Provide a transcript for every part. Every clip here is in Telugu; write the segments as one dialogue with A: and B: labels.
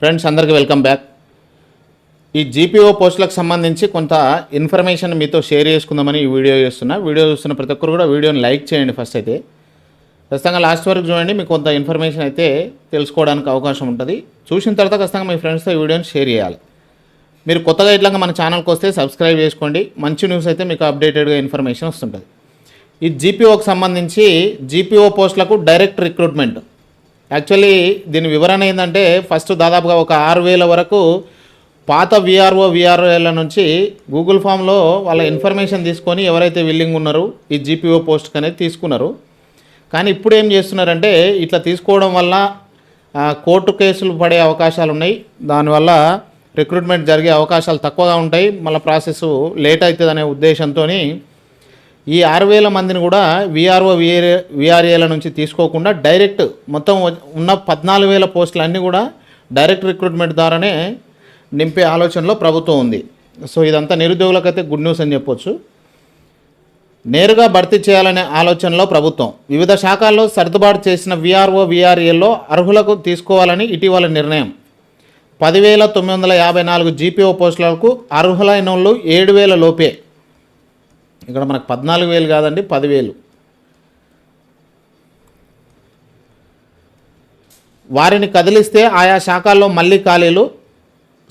A: ఫ్రెండ్స్ అందరికీ వెల్కమ్ బ్యాక్ ఈ జీపీఓ పోస్టులకు సంబంధించి కొంత ఇన్ఫర్మేషన్ మీతో షేర్ చేసుకుందామని ఈ వీడియో చేస్తున్నా. వీడియో చూస్తున్న ప్రతి ఒక్కరు కూడా వీడియోని లైక్ చేయండి ఫస్ట్ అయితే. ఖచ్చితంగా లాస్ట్ వరకు చూడండి మీకు కొంత ఇన్ఫర్మేషన్ అయితే తెలుసుకోవడానికి అవకాశం ఉంటుంది. చూసిన తర్వాత ఖచ్చితంగా మీ ఫ్రెండ్స్తో ఈ వీడియోని షేర్ చేయాలి. మీరు కొత్తగా ఇట్లా మన ఛానల్కి వస్తే సబ్స్క్రైబ్ చేసుకోండి. మంచి న్యూస్ అయితే మీకు అప్డేటెడ్గా ఇన్ఫర్మేషన్ వస్తుంటుంది. ఈ జీపీఓకి సంబంధించి జీపీఓ పోస్టులకు డైరెక్ట్ రిక్రూట్మెంట్ యాక్చువల్లీ దీని వివరణ ఏంటంటే ఫస్ట్ దాదాపుగా ఒక ఆరు వేల వరకు పాత విఆర్ఓ విఆర్ఓల నుంచి గూగుల్ ఫామ్లో వాళ్ళ ఇన్ఫర్మేషన్ తీసుకొని ఎవరైతే విల్లింగ్ ఉన్నారో ఈ జీపీఓ పోస్ట్కి అనేది తీసుకున్నారు. కానీ ఇప్పుడు ఏం చేస్తున్నారంటే ఇట్లా తీసుకోవడం వల్ల కోర్టు కేసులు పడే అవకాశాలు ఉన్నాయి. దానివల్ల రిక్రూట్మెంట్ జరిగే అవకాశాలు తక్కువగా ఉంటాయి. మళ్ళీ ప్రాసెస్ లేట్ అవుతుంది అనే ఉద్దేశంతో ఈ ఆరు వేల మందిని కూడా విఆర్ఓ విఆర్ విఆర్ఏల నుంచి తీసుకోకుండా డైరెక్ట్ మొత్తం ఉన్న పద్నాలుగు వేల పోస్టులు అన్నీ కూడా డైరెక్ట్ రిక్రూట్మెంట్ ద్వారానే నింపే ఆలోచనలో ప్రభుత్వం ఉంది. సో ఇదంతా నిరుద్యోగులకైతే గుడ్ న్యూస్ అని చెప్పొచ్చు. నేరుగా భర్తీ చేయాలనే ఆలోచనలో ప్రభుత్వం. వివిధ శాఖల్లో సర్దుబాటు చేసిన విఆర్ఓ విఆర్ఏల్లో అర్హులకు తీసుకోవాలని ఇటీవల నిర్ణయం. పదివేల తొమ్మిది వందల యాభై నాలుగు జీపీఓ పోస్టులకు అర్హులైన వాళ్ళు ఏడు వేల లోపే. ఇక్కడ మనకు పద్నాలుగు వేలు కాదండి పదివేలు. వారిని కదిలిస్తే ఆయా శాఖల్లో మళ్ళీ ఖాళీలు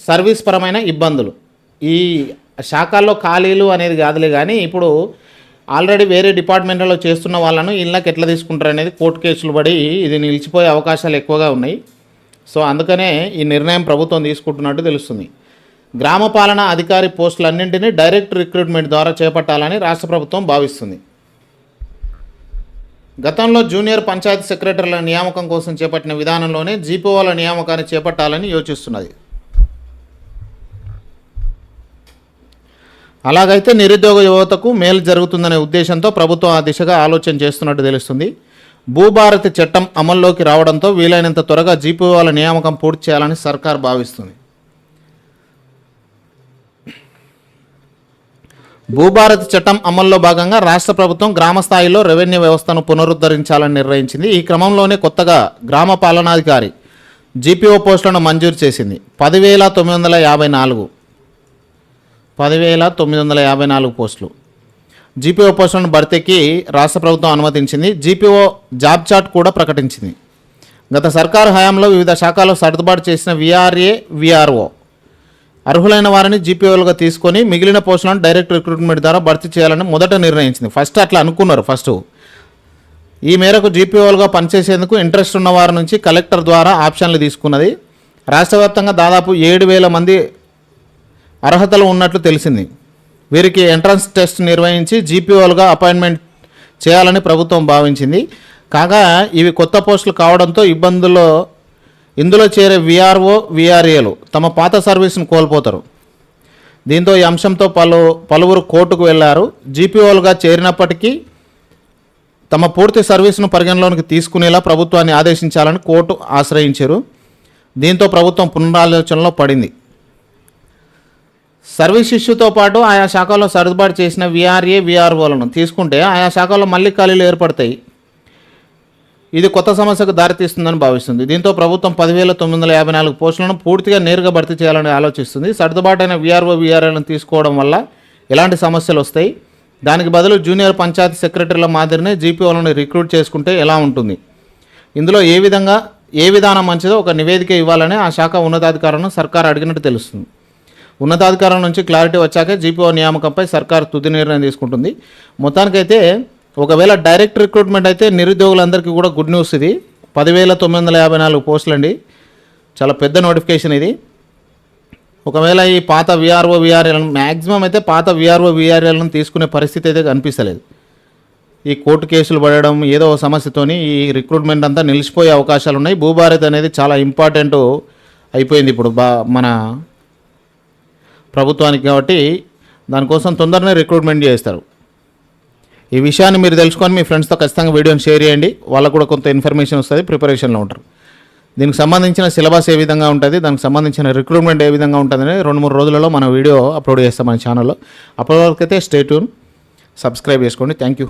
A: సర్వీస్ పరమైన ఇబ్బందులు. ఈ శాఖల్లో ఖాళీలు అనేది కాదులే కానీ ఇప్పుడు ఆల్రెడీ వేరే డిపార్ట్మెంట్లో చేస్తున్న వాళ్ళను ఇళ్ళకి ఎట్లా తీసుకుంటారు అనేది కోర్టు కేసులు పడి ఇది నిలిచిపోయే అవకాశాలు ఎక్కువగా ఉన్నాయి. సో అందుకనే ఈ నిర్ణయం ప్రభుత్వం తీసుకుంటున్నట్టు తెలుస్తుంది. గ్రామ పాలనా అధికారి పోస్టులన్నింటినీ డైరెక్ట్ రిక్రూట్మెంట్ ద్వారా చేపట్టాలని రాష్ట్ర ప్రభుత్వం భావిస్తుంది. గతంలో జూనియర్ పంచాయతీ సెక్రటరీల నియామకం కోసం చేపట్టిన విధానంలోనే జీపీఓల నియామకాన్ని చేపట్టాలని యోచిస్తున్నది. అలాగైతే నిరుద్యోగ యువతకు మేలు జరుగుతుందనే ఉద్దేశంతో ప్రభుత్వం ఆ దిశగా ఆలోచన చేస్తున్నట్టు తెలుస్తుంది. భూభారతి చట్టం అమల్లోకి రావడంతో వీలైనంత త్వరగా జీపీఓల నియామకం పూర్తి చేయాలని సర్కార్ భావిస్తుంది. భూభారతి చట్టం అమల్లో భాగంగా రాష్ట్ర ప్రభుత్వం గ్రామ స్థాయిలో రెవెన్యూ వ్యవస్థను పునరుద్ధరించాలని నిర్ణయించింది. ఈ క్రమంలోనే కొత్తగా గ్రామ పాలనాధికారి జీపీఓ పోస్టులను మంజూరు చేసింది. పదివేల తొమ్మిది వందల యాభై నాలుగు. పదివేల తొమ్మిది వందల యాభై నాలుగు పోస్టులు. జీపీఓ పోస్టులను భర్తీకి రాష్ట్ర ప్రభుత్వం అనుమతించింది. జీపీఓ జాబ్ చార్ట్ కూడా ప్రకటించింది. గత సర్కారు హయాంలో వివిధ శాఖలో సర్దుబాటు చేసిన విఆర్ఏ విఆర్ఓ అర్హులైన వారిని జీపీఓలుగా తీసుకొని మిగిలిన పోస్టులను డైరెక్ట్ రిక్రూట్మెంట్ ద్వారా భర్తీ చేయాలని మొదట నిర్ణయించింది. ఫస్ట్ అట్లా అనుకున్నారు ఫస్ట్. ఈ మేరకు జీపీఓలుగా పనిచేసేందుకు ఇంట్రెస్ట్ ఉన్న వారి నుంచి కలెక్టర్ ద్వారా ఆప్షన్లు తీసుకున్నది. రాష్ట్ర వ్యాప్తంగా దాదాపు ఏడు వేల మంది అర్హతలు ఉన్నట్లు తెలిసింది. వీరికి ఎంట్రన్స్ టెస్ట్ నిర్వహించి జీపీఓలుగా అపాయింట్మెంట్ చేయాలని ప్రభుత్వం భావించింది. కాగా ఇవి కొత్త పోస్టులు కావడంతో ఇబ్బందుల్లో ఇందులో చేరే విఆర్ఓ విఆర్ఏలు తమ పాత సర్వీస్ను కోల్పోతారు. దీంతో ఈ అంశంతో పలు పలువురు కోర్టుకు వెళ్ళారు. జీపీఓలుగా చేరినప్పటికీ తమ పూర్తి సర్వీసును పరిగణలోనికి తీసుకునేలా ప్రభుత్వాన్ని ఆదేశించాలని కోర్టు ఆశ్రయించారు. దీంతో ప్రభుత్వం పునరాలోచనలో పడింది. సర్వీస్ ఇష్యూతో పాటు ఆయా శాఖల్లో సర్దుబాటు చేసిన విఆర్ఏ విఆర్ఓలను తీసుకుంటే ఆయా శాఖల్లో మళ్ళీ ఖాళీలు ఏర్పడతాయి. ఇది కొత్త సమస్యకు దారితీస్తుందని భావిస్తుంది. దీంతో ప్రభుత్వం పదివేల తొమ్మిది వందల యాభై నాలుగు పోస్టులను పూర్తిగా నేరుగా భర్తీ చేయాలని ఆలోచిస్తుంది. సర్దుబాటైన విఆర్ఓ విఆర్ఏలను తీసుకోవడం వల్ల ఎలాంటి సమస్యలు వస్తాయి. దానికి బదులు జూనియర్ పంచాయతీ సెక్రటరీల మాదిరినే జీపీఓలను రిక్రూట్ చేసుకుంటే ఎలా ఉంటుంది? ఇందులో ఏ విధంగా ఏ విధానం మంచిదో ఒక నివేదిక ఇవ్వాలని ఆ శాఖ ఉన్నతాధికారులను సర్కార్ అడిగినట్టు తెలుస్తుంది. ఉన్నతాధికారుల నుంచి క్లారిటీ వచ్చాకే జీపీఓ నియామకంపై సర్కార్ తుది నిర్ణయం తీసుకుంటుంది. మొత్తానికైతే ఒకవేళ డైరెక్ట్ రిక్రూట్మెంట్ అయితే నిరుద్యోగులందరికీ కూడా గుడ్ న్యూస్ ఇది. పదివేల తొమ్మిది వందల యాభై నాలుగు పోస్టులు అండి. చాలా పెద్ద నోటిఫికేషన్ ఇది. ఒకవేళ ఈ పాత విఆర్ఓ విఆర్ఎల్ను మ్యాక్సిమం అయితే పాత విఆర్ఓ విఆర్ఎల్ను తీసుకునే పరిస్థితి అయితే కనిపిస్తలేదు. ఈ కోర్టు కేసులు పడడం ఏదో సమస్యతోని ఈ రిక్రూట్మెంట్ అంతా నిలిచిపోయే అవకాశాలు ఉన్నాయి. భూభారత్ అనేది చాలా ఇంపార్టెంట్ అయిపోయింది ఇప్పుడు బా మన ప్రభుత్వానికి కాబట్టి దానికోసం తొందరనే రిక్రూట్మెంట్ చేస్తారు ఈ విషయాన్ని మీరు తెలుసుకొని మీ ఫ్రెండ్స్తో ఖచ్చితంగా వీడియోని షేర్ చేయండి. వాళ్ళకు కూడా కొంత ఇన్ఫర్మేషన్ వస్తుంది ప్రిపరేషన్లో ఉంటారు. దీనికి సంబంధించిన సిలబస్ ఏ విధంగా ఉంటుంది దానికి సంబంధించిన రిక్రూట్మెంట్ ఏ విధంగా ఉంటుందని రెండు మూడు రోజులలో మన వీడియో అప్లోడ్ చేస్తాం మన ఛానల్లో అప్పటి వరకు అయితే స్టేట్ సబ్స్క్రైబ్ చేసుకోండి. Thank you